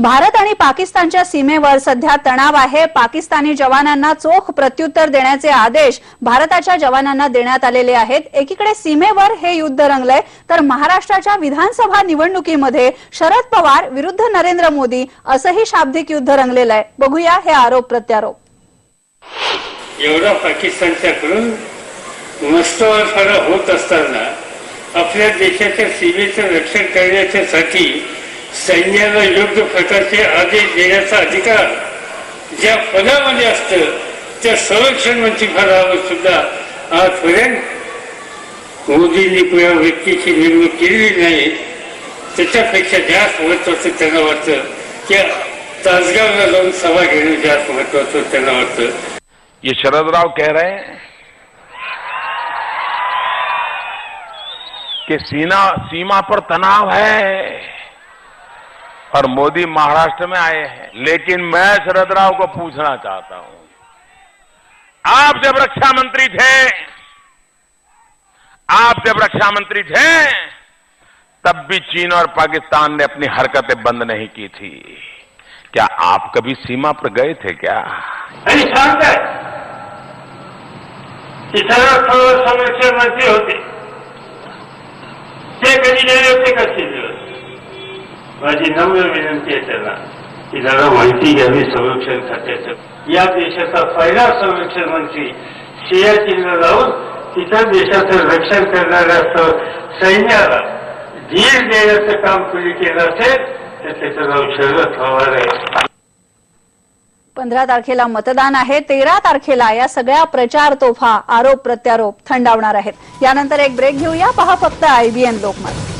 भारत आणि पाकिस्तानच्या सीमेवर सध्या तणाव आहे. पाकिस्तानी जवानांना चोख प्रत्युत्तर देण्याचे आदेश भारताच्या जवानांना देण्यात आलेले आहेत. एकीकडे सीमेवर हे युद्ध रंगलंय तर महाराष्ट्राच्या विधानसभा निवडणुकीमध्ये शरद पवार विरुद्ध नरेंद्र मोदी असंही शाब्दिक युद्ध रंगलेलं आहे. बघूया हे आरोप प्रत्यारोप. एवढा पाकिस्तानच्याकडून होत असताना आपल्या देशाच्या सीमेचं रक्षण करण्याच्यासाठी सैन्याला योग्य प्रकारचे आदेश देण्याचा अधिकार ज्या पदामध्ये असतं त्या संरक्षण मंत्री पदावर सुद्धा आजपर्यंत मोदींनी कुणा व्यक्तीची नेमणूक केलेली नाही. त्याच्यापेक्षा जास्त महत्वाचं त्यांना वाटतं की तासगावला जाऊन सभा घेणं जास्त महत्वाचं त्यांना वाटतं. ये शरदराव कह रहे हैं कि सीना सीमा पर तनाव है। और मोदी महाराष्ट्र में आए हैं। लेकिन मैं शरद राव को पूछना चाहता हूँ। आप जब रक्षा मंत्री थे, आप जब रक्षा मंत्री थे, तब भी चीन और पाकिस्तान ने अपनी हरकतें बंद नहीं की थी। क्या आप कभी सीमा पर गए थे क्या? सर्व सर्व मंत्री होते। कधी गेले होते का दिवस माझी नम्र विनंती आहे त्यांना की जरा माहिती घ्यावी संरक्षण खात्याचं. या देशाचा पहिला संरक्षण मंत्री सियाचीनला जाऊन तिथं देशाचं रक्षण करणाऱ्या सैन्याला धीर देण्याचं काम कुणी केलं असेल तर त्याचं नाव शरद पवार आहे. पंधरा तारखेला मतदान आहे तेरा तारखेला या सगळ्या प्रचार तोफा आरोप प्रत्यारोप थंडावणार आहेत. यानंतर एक ब्रेक घेऊया पहा फक्त आयबीएन लोकमत.